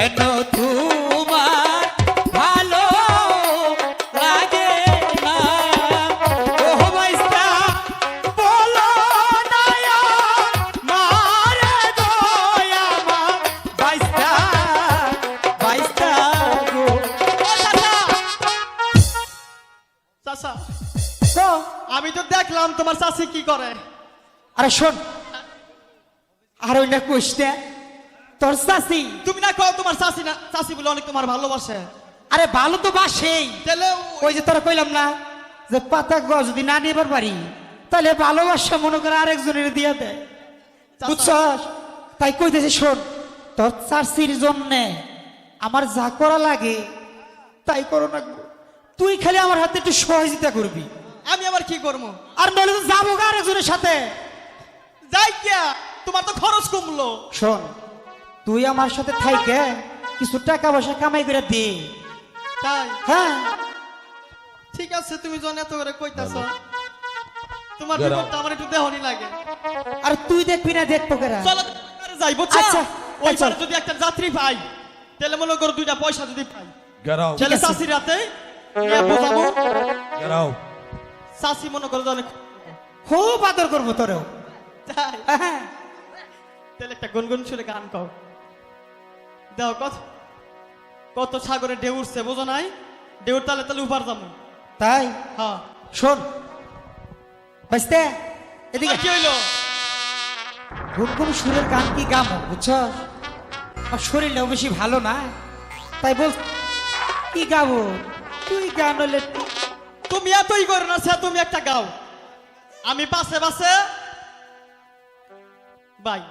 কেন আমি তো দেখলাম তোমার চাচি কি করে। আরে শোন আর ওই না কুস্তে তোর চাচি তুমি না তোমার চাচি না চাচি বলে অনেক তোমার ভালোবাসে। আরে ভালো তো বাসেই। তাহলে ওই যে তোরা কইলাম না যে পাতা গছ যদি না নিবার পারি তাহলে ভালোবাসা মনে করে আরেকজনের দিয়ে চাচা, বুঝছস? তাই কইতেছি শোন তোর চাষির জন্যে আমার যা করা লাগে তাই করো না তুই খালি আমার হাতে একটু সহযোগিতা করবি। আমি আবার কি করব? আর নইলে তো যাব গা আরেকজনের সাথে। যাই কিয়া তোমার তো খরচ কমলো। শোন তুই আমার সাথে থাইকে কিছু টাকা পয়সা কামাই করে দে তাই হ্যাঁ ঠিক আছে তুমি জন এত করে কইতাছ তোমার গেরাও। বিপদটা আমার একটু দেহনি লাগে আর তুই দেখবি না দেখব কেরা চলো যাই বুঝছ আচ্ছা, ওই আচ্ছা। যদি একটা যাত্রী পাই তাহলে মনে করো দুইটা পয়সা যদি পাই. তাহলে আছে। চাষি রাতে নিয়ে বোঝাবো out. চাষি মনে করো অনেক খুব আদর করব তোরেও তাই হ্যাঁ তাহলে একটা গুনগুন সুরে গান কও দাও কত কত সাগরে ঢেউ উঠছে বোঝো নাই? ঢেউর তালে তালে উপার যাব। তাই? হ্যাঁ। শোন। বুঝতে এদিকে কি হইল? গুনগুন সুরের গান কি গামো বুঝছস? আর শরীরটাও বেশি ভালো না। তাই বল কি গাবো? তুই গান হলে তুমি এতই করো না সে তুমি একটা গাও। আমি পাশে পাশে বাই।